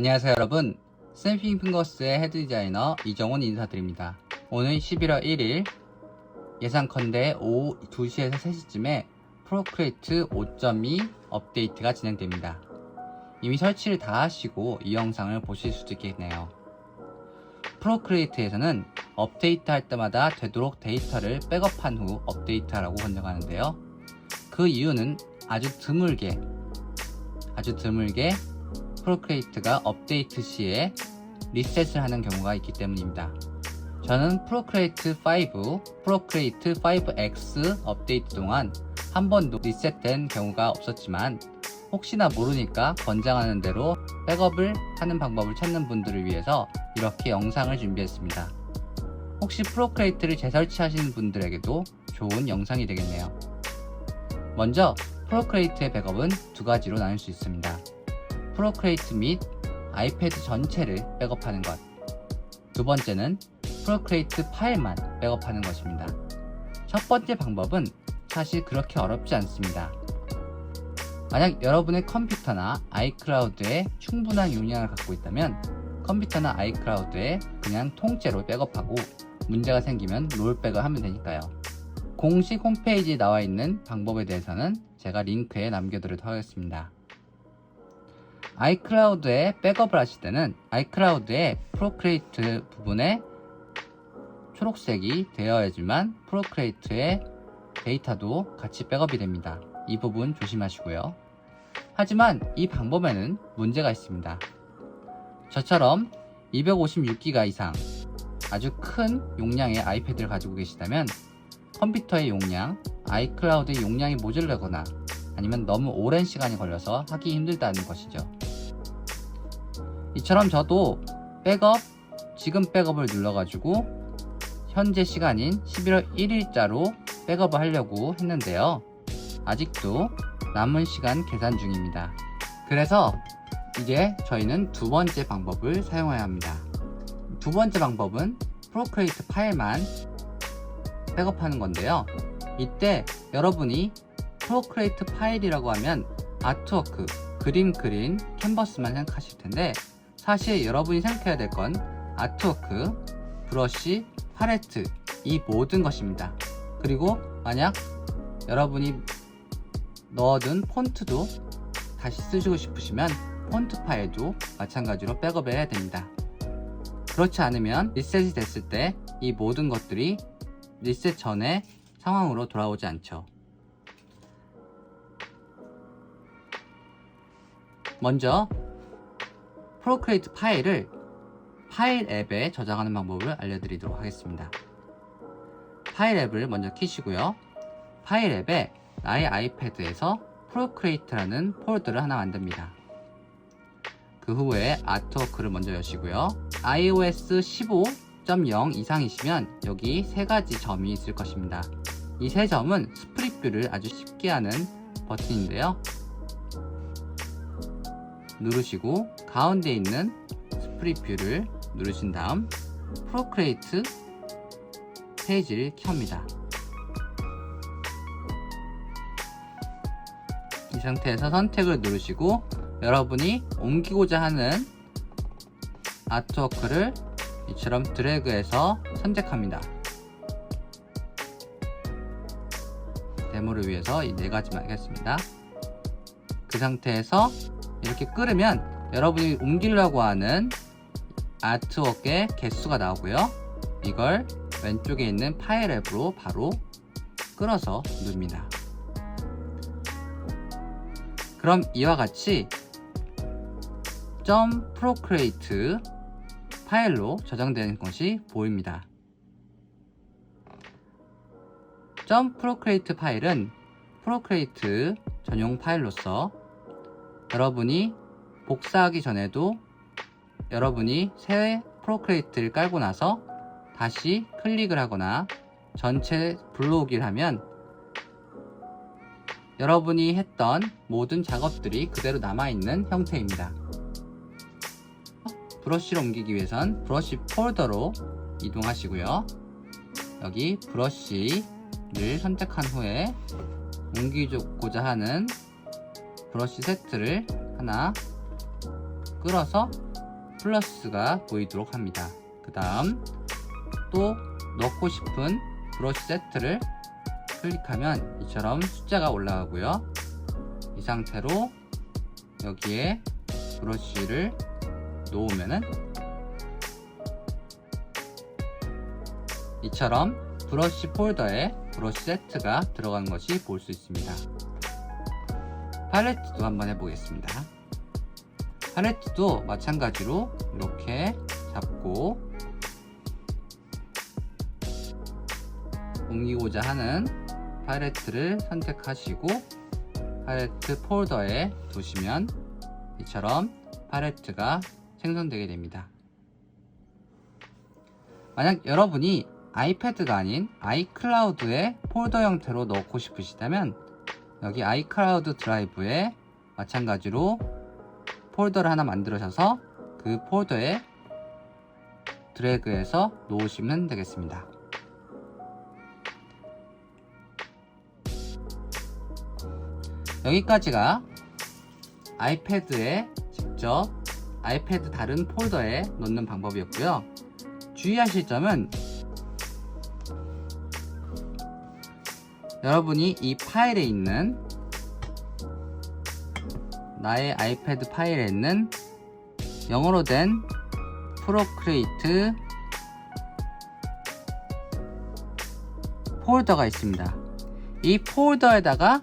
안녕하세요 여러분. 스냅핑 핑거스의 헤드 디자이너 이정훈 인사드립니다. 오늘 11월 1일 예상컨대 오후 2시에서 3시쯤에 프로크레이트 5.2 업데이트가 진행됩니다. 이미 설치를 다 하시고 이 영상을 보실 수도 있겠네요. 프로크레이트에서는 업데이트 할 때마다 되도록 데이터를 백업한 후 업데이트하라고 권장하는데요. 그 이유는 아주 드물게 아주 드물게 프로크레이트가 업데이트 시에 리셋을 하는 경우가 있기 때문입니다. 저는 프로크레이트 5, 프로크레이트 5X 업데이트 동안 한 번도 리셋된 경우가 없었지만 혹시나 모르니까 권장하는 대로 백업을 하는 방법을 찾는 분들을 위해서 이렇게 영상을 준비했습니다. 혹시 프로크레이트를 재설치하시는 분들에게도 좋은 영상이 되겠네요. 먼저 프로크레이트의 백업은 두 가지로 나눌 수 있습니다. 프로크레이트 및 아이패드 전체를 백업하는 것. 두 번째는 프로크레이트 파일만 백업하는 것입니다. 첫 번째 방법은 사실 그렇게 어렵지 않습니다. 만약 여러분의 컴퓨터나 아이클라우드에 충분한 용량을 갖고 있다면 컴퓨터나 아이클라우드에 그냥 통째로 백업하고 문제가 생기면 롤백을 하면 되니까요. 공식 홈페이지에 나와 있는 방법에 대해서는 제가 링크에 남겨두도록 하겠습니다. 아이클라우드에 백업을 하실 때는 아이클라우드의 프로크레이트 부분에 초록색이 되어야지만 프로크레이트의 데이터도 같이 백업이 됩니다. 이 부분 조심하시고요. 하지만 이 방법에는 문제가 있습니다. 저처럼 256기가 이상 아주 큰 용량의 아이패드를 가지고 계시다면 컴퓨터의 용량, 아이클라우드의 용량이 모자라거나 아니면 너무 오랜 시간이 걸려서 하기 힘들다는 것이죠. 이처럼 저도 백업, 지금 백업을 눌러가지고 현재 시간인 11월 1일자로 백업을 하려고 했는데요. 아직도 남은 시간 계산 중입니다. 그래서 이제 저희는 두 번째 방법을 사용해야 합니다. 두 번째 방법은 프로크레이트 파일만 백업하는 건데요. 이때 여러분이 프로크레이트 파일이라고 하면 아트워크, 그림 그린, 캔버스만 생각하실 텐데 사실 여러분이 생각해야 될 건 아트워크, 브러쉬, 팔레트 이 모든 것입니다. 그리고 만약 여러분이 넣어둔 폰트도 다시 쓰시고 싶으시면 폰트 파일도 마찬가지로 백업해야 됩니다. 그렇지 않으면 리셋이 됐을 때 이 모든 것들이 리셋 전에 상황으로 돌아오지 않죠. 먼저 프로크레이트 파일을 파일 앱에 저장하는 방법을 알려드리도록 하겠습니다. 파일 앱을 먼저 키시고요. 파일 앱에 나의 아이패드에서 프로크레이트라는 폴더를 하나 만듭니다. 그 후에 아트워크를 먼저 여시고요. iOS 15.0 이상이시면 여기 세 가지 점이 있을 것입니다. 이 세 점은 스프릿 뷰를 아주 쉽게 하는 버튼인데요. 누르시고 가운데 있는 스프릿 뷰를 누르신 다음 프로크레이트 페이지를 켭니다. 이 상태에서 선택을 누르시고 여러분이 옮기고자 하는 아트워크를 이처럼 드래그해서 선택합니다. 데모를 위해서 이 네 가지만 하겠습니다. 그 상태에서 이렇게 끌으면 여러분이 옮기려고 하는 아트워크의 개수가 나오고요. 이걸 왼쪽에 있는 파일 앱으로 바로 끌어서 눕니다. 그럼 이와 같이 .procreate 파일로 저장되는 것이 보입니다. .procreate 파일은 procreate 전용 파일로서 여러분이 복사하기 전에도 여러분이 새 프로크레이트를 깔고 나서 다시 클릭을 하거나 전체 불러오기를 하면 여러분이 했던 모든 작업들이 그대로 남아있는 형태입니다. 브러쉬를 옮기기 위해선 브러쉬 폴더로 이동하시고요. 여기 브러쉬를 선택한 후에 옮기고자 하는 브러쉬 세트를 하나 끌어서 플러스가 보이도록 합니다. 그 다음 또 넣고 싶은 브러쉬 세트를 클릭하면 이처럼 숫자가 올라가고요. 이 상태로 여기에 브러쉬를 놓으면은 이처럼 브러쉬 폴더에 브러쉬 세트가 들어간 것이 볼 수 있습니다. 팔레트도 한번 해보겠습니다. 팔레트도 마찬가지로 이렇게 잡고 옮기고자 하는 팔레트를 선택하시고 팔레트 폴더에 두시면 이처럼 팔레트가 생성되게 됩니다. 만약 여러분이 아이패드가 아닌 아이클라우드에 폴더 형태로 넣고 싶으시다면 여기 아이클라우드 드라이브에 마찬가지로 폴더를 하나 만들어셔서 그 폴더에 드래그해서 놓으시면 되겠습니다. 여기까지가 아이패드에 직접 아이패드 다른 폴더에 넣는 방법이었고요. 주의하실 점은 여러분이 이 파일에 있는 나의 아이패드 파일에 있는 영어로 된 프로크리에이트 폴더가 있습니다. 이 폴더에다가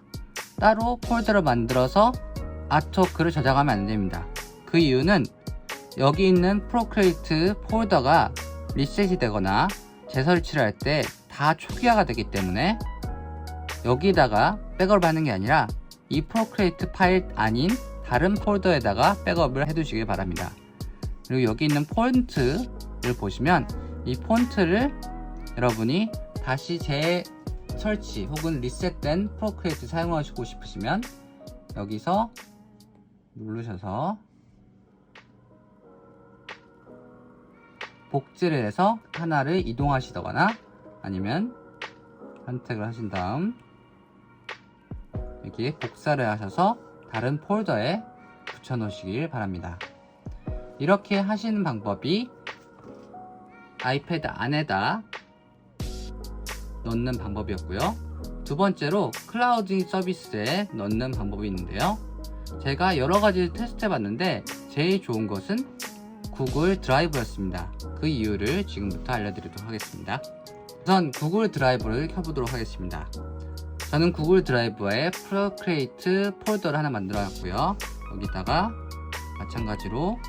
따로 폴더를 만들어서 아트워크를 저장하면 안 됩니다. 그 이유는 여기 있는 프로크리에이트 폴더가 리셋이 되거나 재설치를 할 때 다 초기화가 되기 때문에 여기다가 백업을 하는 게 아니라 이 프로크리에이트 파일 아닌 다른 폴더에다가 백업을 해두시길 바랍니다. 그리고 여기 있는 폰트를 보시면 이 폰트를 여러분이 다시 재설치 혹은 리셋된 프로크리에이트 사용하시고 싶으시면 여기서 누르셔서 복제를 해서 하나를 이동하시거나 아니면 선택을 하신 다음 여기에 복사를 하셔서 다른 폴더에 붙여 놓으시길 바랍니다. 이렇게 하시는 방법이 아이패드 안에다 넣는 방법이었고요. 두 번째로 클라우드 서비스에 넣는 방법이 있는데요. 제가 여러 가지 테스트 해 봤는데 제일 좋은 것은 구글 드라이브였습니다. 그 이유를 지금부터 알려드리도록 하겠습니다. 우선 구글 드라이브를 켜보도록 하겠습니다. 저는 구글 드라이브에 프로크리에이트 폴더를 하나 만들어 놨고요. 여기다가 마찬가지로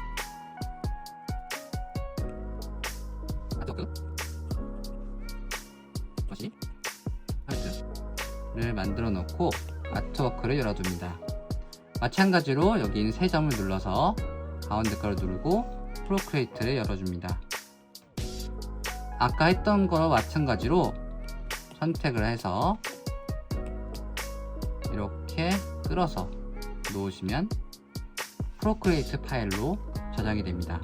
아트워크 다시 팔레트를 만들어 놓고 아트워크를 열어둡니다. 마찬가지로 여기 있는 세 점을 눌러서 가운데 거를 누르고 프로크리에이트를 열어줍니다. 아까 했던 거와 마찬가지로 선택을 해서 이렇게 끌어서 놓으시면 프로크리에이트 파일로 저장이 됩니다.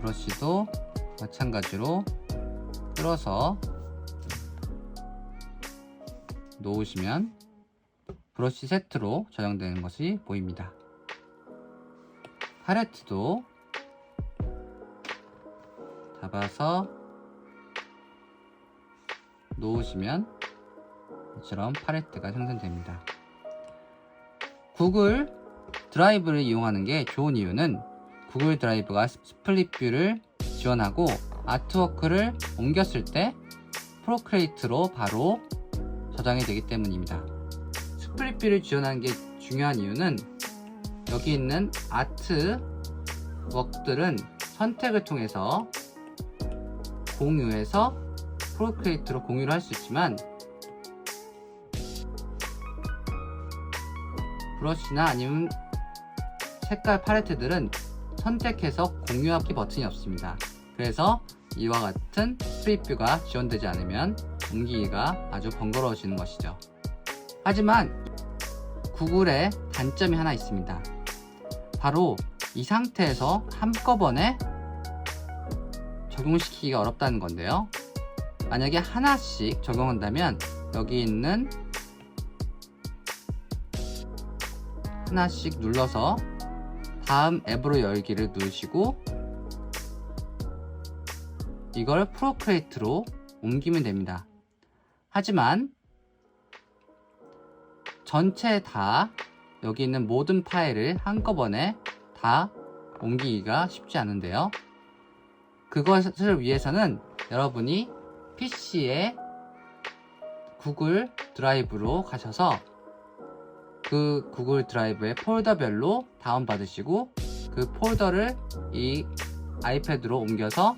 브러쉬도 마찬가지로 끌어서 놓으시면 브러쉬 세트로 저장되는 것이 보입니다. 팔레트도 잡아서 놓으시면 이처럼 팔레트가 생성됩니다. 구글 드라이브를 이용하는 게 좋은 이유는 구글 드라이브가 스플릿 뷰를 지원하고 아트워크를 옮겼을 때 프로크리에이트로 바로 저장이 되기 때문입니다. 스플릿 뷰를 지원하는 게 중요한 이유는 여기 있는 아트 웍들은 선택을 통해서 공유해서 프로크리에이트로 공유를 할 수 있지만 브러쉬나 아니면 색깔 팔레트들은 선택해서 공유하기 버튼이 없습니다. 그래서 이와 같은 프리뷰가 지원되지 않으면 옮기기가 아주 번거로워지는 것이죠. 하지만 구글의 단점이 하나 있습니다. 바로 이 상태에서 한꺼번에 적용시키기가 어렵다는 건데요. 만약에 하나씩 적용한다면 여기 있는 하나씩 눌러서 다음 앱으로 열기를 누르시고 이걸 프로크리에이트로 옮기면 됩니다. 하지만 전체 다 여기 있는 모든 파일을 한꺼번에 다 옮기기가 쉽지 않은데요. 그것을 위해서는 여러분이 PC에 구글 드라이브로 가셔서 그 구글 드라이브의 폴더별로 다운받으시고 그 폴더를 이 아이패드로 옮겨서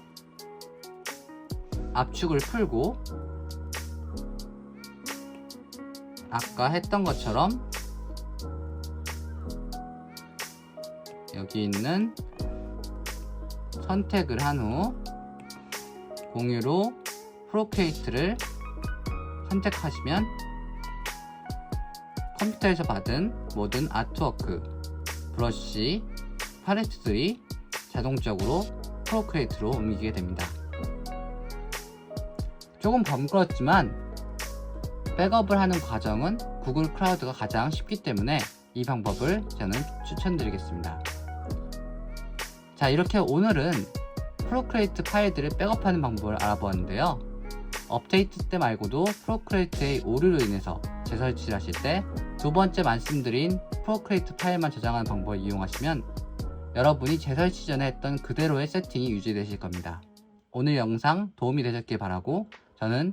압축을 풀고 아까 했던 것처럼 여기 있는 선택을 한 후 공유로 프로크리에이트를 선택하시면 컴퓨터에서 받은 모든 아트워크, 브러쉬, 팔레트들이 자동적으로 프로크리에이트로 옮기게 됩니다. 조금 번거롭지만 백업을 하는 과정은 구글 클라우드가 가장 쉽기 때문에 이 방법을 저는 추천드리겠습니다. 자, 이렇게 오늘은 프로크리에이트 파일들을 백업하는 방법을 알아보았는데요. 업데이트 때 말고도 프로크리에이트의 오류로 인해서 재설치를 하실 때 두 번째 말씀드린 프로크리에이트 파일만 저장하는 방법을 이용하시면 여러분이 재설치 전에 했던 그대로의 세팅이 유지되실 겁니다. 오늘 영상 도움이 되셨길 바라고 저는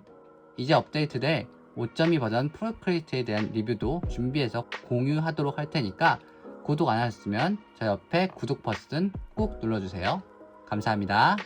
이제 업데이트될 5.2 버전 프로크리에이트에 대한 리뷰도 준비해서 공유하도록 할 테니까 구독 안 하셨으면 저 옆에 구독 버튼 꾹 눌러주세요. 감사합니다.